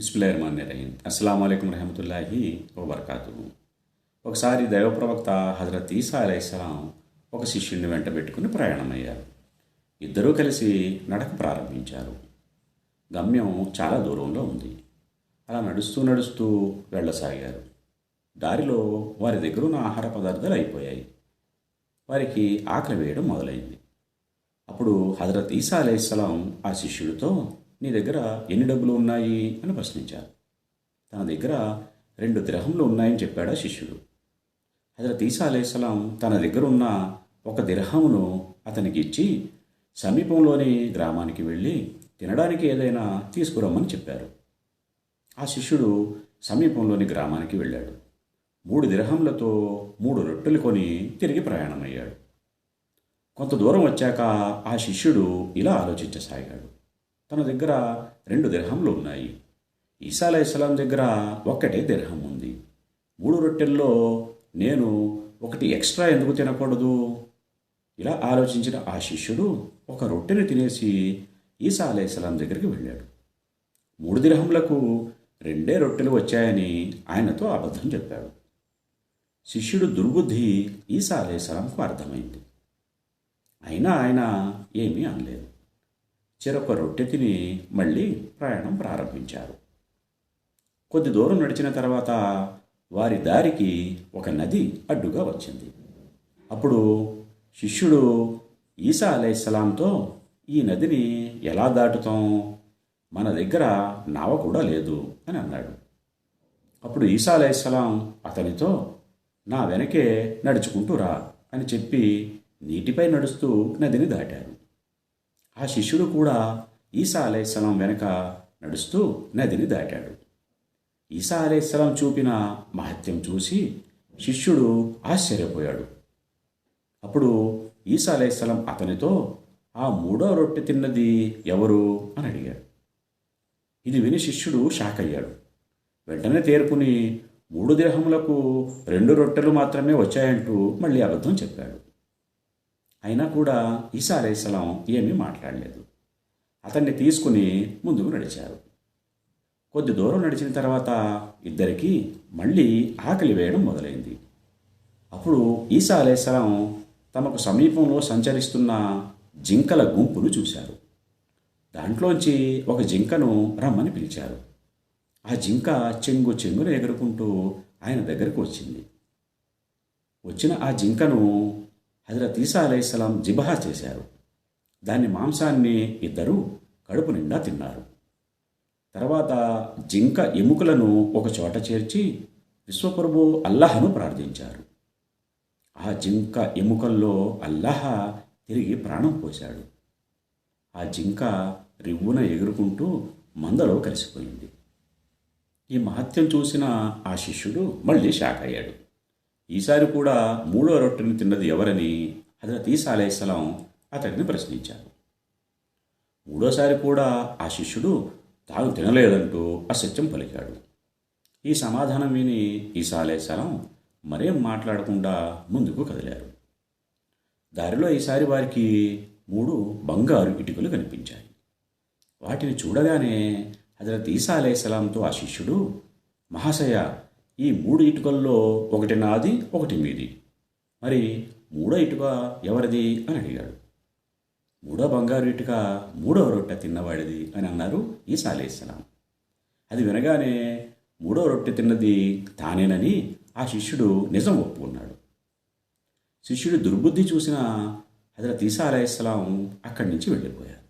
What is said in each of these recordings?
బిస్మిల్లాహిర్మాన్ రహీం అస్సలం అయికం రహమతుల్లాహి వబర్కాతు ఒకసారి దైవప్రవక్త హజరత్ ఈసా అలైస్లాం ఒక శిష్యుడిని వెంట పెట్టుకుని ప్రయాణమయ్యారు. ఇద్దరూ కలిసి నడక ప్రారంభించారు. గమ్యం చాలా దూరంలో ఉంది. అలా నడుస్తూ నడుస్తూ వెళ్ళసాగారు. దారిలో వారి దగ్గర ఉన్న ఆహార పదార్థాలు అయిపోయాయి. వారికి ఆకలి వేయడం మొదలైంది. అప్పుడు హజరత్ ఈసా అలైస్లాం ఆ శిష్యుడితో నీ దగ్గర ఎన్ని డబ్బులు ఉన్నాయి అని ప్రశ్నించారు. తన దగ్గర రెండు దిరహంలు ఉన్నాయని చెప్పాడు శిష్యుడు. హజరత్ ఈసా సలాం తన దగ్గర ఉన్న ఒక దిరహమును అతనికి ఇచ్చి సమీపంలోని గ్రామానికి వెళ్ళి తినడానికి ఏదైనా తీసుకురమ్మని చెప్పారు. ఆ శిష్యుడు సమీపంలోని గ్రామానికి వెళ్ళాడు. మూడు దిరహంలతో మూడు రొట్టెలు కొని తిరిగి ప్రయాణమయ్యాడు. కొంత దూరం వచ్చాక ఆ శిష్యుడు ఇలా ఆలోచించసాగాడు. తన దగ్గర రెండు దిర్హంలు ఉన్నాయి. ఈసా దగ్గర ఒక్కటే దిర్హం ఉంది. మూడు రొట్టెల్లో నేను ఒకటి ఎక్స్ట్రా ఎందుకు తినకూడదు? ఇలా ఆలోచించిన ఆ శిష్యుడు ఒక రొట్టెని తినేసి ఈసా అలైహిస్సలాం దగ్గరికి వెళ్ళాడు. మూడు దిర్హంలకు రెండే రొట్టెలు వచ్చాయని ఆయనతో అబద్ధం చెప్పాడు. శిష్యుడు దుర్బుద్ధి ఈసా అలైహిస్సలాంకు అర్థమైంది. అయినా ఆయన ఏమీ అనలేదు. చెరొక రొట్టె తిని మళ్ళీ ప్రయాణం ప్రారంభించారు. కొద్ది దూరం నడిచిన తర్వాత వారి దారికి ఒక నది అడ్డుగా వచ్చింది. అప్పుడు శిష్యుడు ఈసా అలైహిస్సలాంతో ఈ నదిని ఎలా దాటుతాం? మన దగ్గర నావ కూడా లేదు అని అన్నాడు. అప్పుడు ఈసా అలైహిస్సలాం అతనితో నా వెనకే నడుచుకుంటూ రా అని చెప్పి నీటిపై నడుస్తూ నదిని దాటారు. ఆ శిష్యుడు కూడా ఈసా అలైహిస్సలాం వెనక నడుస్తూ నదిని దాటాడు. ఈసా అలైహిస్సలాం చూపిన మహత్యం చూసి శిష్యుడు ఆశ్చర్యపోయాడు. అప్పుడు ఈసా అలైహిస్సలాం అతనితో ఆ మూడో రొట్టె తిన్నది ఎవరు? అని అడిగాడు. ఇది విని శిష్యుడు షాక్ అయ్యాడు వెంటనే తేరుకుని మూడు దేహములకు రెండు రొట్టెలు మాత్రమే వచ్చాయంటూ మళ్ళీ అబద్ధం చెప్పాడు. అయినా కూడా ఈసా అలైహిస్సలాం ఏమీ మాట్లాడలేదు. అతన్ని తీసుకుని ముందుకు నడిచారు. కొద్ది దూరం నడిచిన తర్వాత ఇద్దరికీ మళ్ళీ ఆకలి వేయడం మొదలైంది. అప్పుడు ఈసా అలైహిస్సలాం తమకు సమీపంలో సంచరిస్తున్న జింకల గుంపును చూశారు. దాంట్లోంచి ఒక జింకను రమ్మని పిలిచారు. ఆ జింక చెంగు చెంగున ఎగురుకుంటూ ఆయన దగ్గరకు వచ్చింది. వచ్చిన ఆ జింకను హజరత్ ఈసా అలైహిస్సలాం జిబహా చేశారు. దాని మాంసాన్ని ఇద్దరు కడుపు నిండా తిన్నారు. తర్వాత జింక ఎముకలను ఒక చోట చేర్చి విశ్వప్రభు అల్లాహను ప్రార్థించారు. ఆ జింక ఎముకల్లో అల్లాహ తిరిగి ప్రాణం పోశాడు. ఆ జింక రివ్వున ఎగురుకుంటూ మందలో కలిసిపోయింది. ఈ మహత్యం చూసిన ఆ శిష్యుడు మళ్ళీ షాక్ అయ్యాడు ఈసారి కూడా మూడో రొట్టెని తిన్నది ఎవరని హజరత్ ఈసా అలైహిస్సలాం అతడిని ప్రశ్నించారు. మూడోసారి కూడా ఆ శిష్యుడు తాను తినలేదంటూ అసత్యం పలికాడు. ఈ సమాధానం విని ఈసా అలైహిస్సలాం మరేం మాట్లాడకుండా ముందుకు కదిలారు. దారిలో ఈసారి వారికి మూడు బంగారు ఇటుకలు కనిపించాయి. వాటిని చూడగానే హజరత్ ఈసా అలైహిస్సలాంతో ఆ శిష్యుడు మహాశయ ఈ మూడు ఇటుకల్లో ఒకటి నాది ఒకటి మీది. మరి మూడో ఇటుక ఎవరిది అని అడిగాడు. మూడో బంగారు ఇటుక మూడో రొట్టె తిన్నవాడిది అని అన్నారు ఈసా అలైహిస్సలాం అది వినగానే మూడో రొట్టె తిన్నది తానేనని ఆ శిష్యుడు నిజం ఒప్పుకున్నాడు శిష్యుడు దుర్బుద్ధి చూసిన హజరత్ ఈసా అలైహిస్సలాం అక్కడి నుంచి వెళ్ళిపోయారు.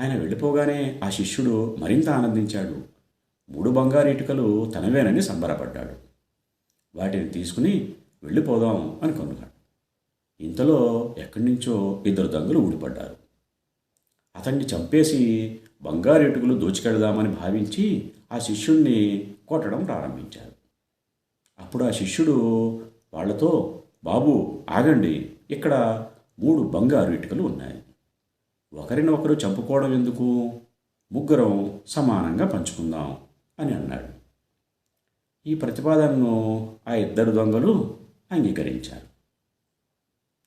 ఆయన వెళ్ళిపోగానే ఆ శిష్యుడు మరింత ఆనందించాడు. మూడు బంగారు ఇటుకలు తనవేనని సంబరపడ్డాడు. వాటిని తీసుకుని వెళ్ళిపోదాం అని అనుకున్నాడు. ఇంతలో ఎక్కడి నుంచో ఇద్దరు దొంగలు ఊడిపడ్డారు. అతన్ని చంపేసి బంగారు ఇటుకలు దోచుకెడదామని భావించి ఆ శిష్యుణ్ణి కొట్టడం ప్రారంభించారు. అప్పుడు ఆ శిష్యుడు వాళ్ళతో బాబు ఆగండి. ఇక్కడ మూడు బంగారు ఇటుకలు ఉన్నాయి. ఒకరిని ఒకరు చంపుకోవడం ఎందుకు? ముగ్గురం సమానంగా పంచుకుందాం. అని అన్నాడు. ఈ ప్రతిపాదనను ఆ ఇద్దరు దొంగలు అంగీకరించారు.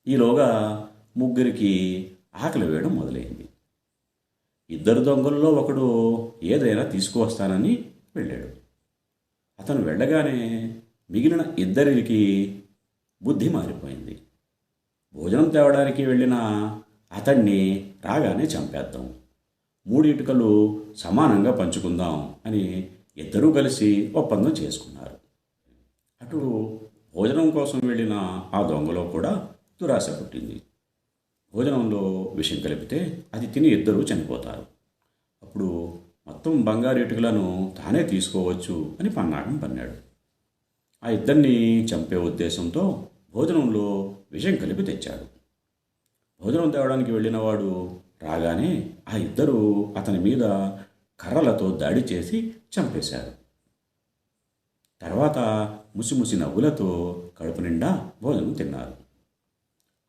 ఈలోగా ముగ్గురికి ఆకలి వేయడం మొదలైంది. ఇద్దరు దొంగల్లో ఒకడు ఏదైనా తీసుకువస్తానని వెళ్ళాడు. అతను వెళ్ళగానే మిగిలిన ఇద్దరికి బుద్ధి మారిపోయింది. భోజనం తేవడానికి వెళ్ళిన అతన్ని రాగానే చంపేద్దాం. మూడు ఇటుకలు సమానంగా పంచుకుందాం అని ఇద్దరూ కలిసి ఒప్పందం చేసుకున్నారు. అటు భోజనం కోసం వెళ్ళిన ఆ దొంగలో కూడా దురాశ పుట్టింది. భోజనంలో విషం కలిపితే అది తిని ఇద్దరూ చనిపోతారు. అప్పుడు మొత్తం బంగారు ఇటుకలను తానే తీసుకోవచ్చు అని పన్నాగం పన్నాడు. ఆ ఇద్దరిని చంపే ఉద్దేశంతో భోజనంలో విషం కలిపి తెచ్చాడు. భోజనం తేవడానికి వెళ్ళినవాడు రాగానే ఆ ఇద్దరు అతని మీద కర్రలతో దాడి చేసి చంపేశారు. తర్వాత ముసిముసి నవ్వులతో కడుపు నిండా భోజనం తిన్నారు.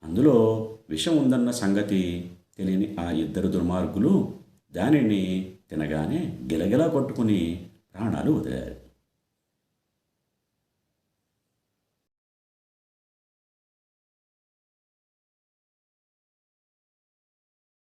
అందులో విషం ఉందన్న సంగతి తెలియని ఆ ఇద్దరు దుర్మార్గులు దానిని తినగానే గిలగిలా కొట్టుకుని ప్రాణాలు వదిలారు.